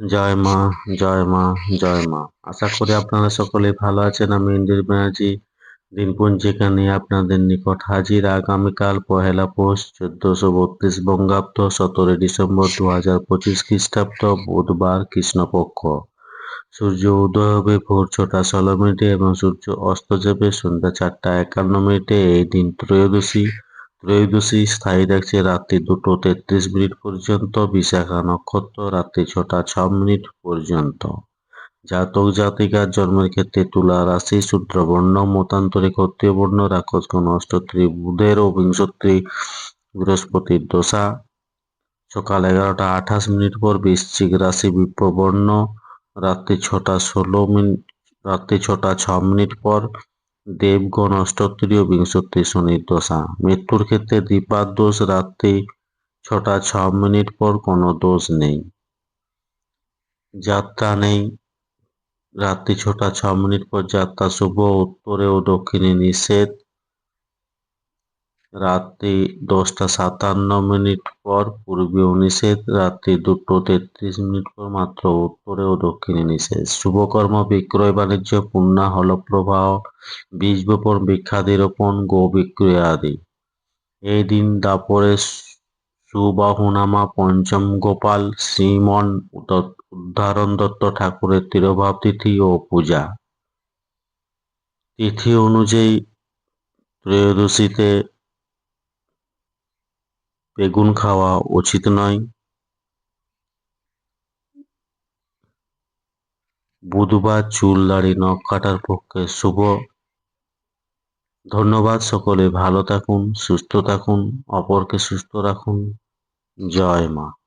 জয় মা জয় মা জয় মা। আশা করি আপনারা সকলেই ভালো আছেন। আমি ইন্দ্রির ব্যানার্জি দিনপঞ্জিকা নিয়ে আপনাদের নিকট হাজির। আগামীকাল পহেলা পৌষ, চোদ্দশো বত্রিশ বঙ্গাব্দ, সতেরোই ডিসেম্বর দু হাজার পঁচিশ খ্রিস্টাব্দ, বুধবার কৃষ্ণপক্ষ। সূর্য উদয় হবে ভোর ছটা ষোলো মিনিটে এবং সূর্য অস্ত যাবে সন্ধ্যা চারটা একান্ন মিনিটে। এই দিন ত্রয়োদশী। ত্রয়োদশী স্থায়ী থাকছে রাত্রি দুটো তেত্রিশ মিনিট পর্যন্ত, বিশাখা নক্ষত্র রাত্রি ছটা ছ মিনিট পর্যন্ত। জাতক জাতিকার জন্মের ক্ষেত্রে তুলা রাশি শূদ্রবর্ণ মতান্তরে বর্ণ রাক্ষসগণ অষ্টত্রী বুধের ও বিংশত্রী বৃহস্পতির দশা। সকাল এগারোটা আঠাশ মিনিট পর বৃশ্চিক রাশি বিপ্রবর্ণ রাত্রি ছটা ষোলো মিনিট রাত্রি ছটা ছ মিনিট পর দেবগণ অষ্টত্রীয় শনির দশা। মৃত্যুর ক্ষেত্রে দীপার দোষ রাত্রি ছটা ছ মিনিট পর কোনো দোষ নেই। যাত্রা নেই। রাত্রি ছটা ছ মিনিট পর যাত্রা শুভ, উত্তরে ও দক্ষিণে নিষেধ। রাত্রি দশটা সাতান্ন মিনিট পর পূর্বীয় নিষেধ, রাত্রি দুটো তেত্রিশ মিনিট পর মাত্র উত্তরে ও দক্ষিণে নিষেধ। শুভকর্ম, বিক্রয় বাণিজ্য, পুণ্যা হল প্রবাহ বীজ বপন বৃক্ষাদি রোপণ গো বিক্রয় আদি। এই দিন দাপরে সুবাহুনামা পঞ্চম গোপাল শ্রীমন উদ্ধারণ দত্ত ঠাকুরের তিরোভাব তিথি ও পূজা। তিথি অনুযায়ী ত্রয়োদশীতে বেগুন খাওয়া উচিত নয়। বুধবার চুল দাড়ি নখ কাটার পক্ষে শুভ। ধন্যবাদ সকলে, ভালো থাকুন, সুস্থ থাকুন, অপরকে সুস্থ রাখুন। জয় মা।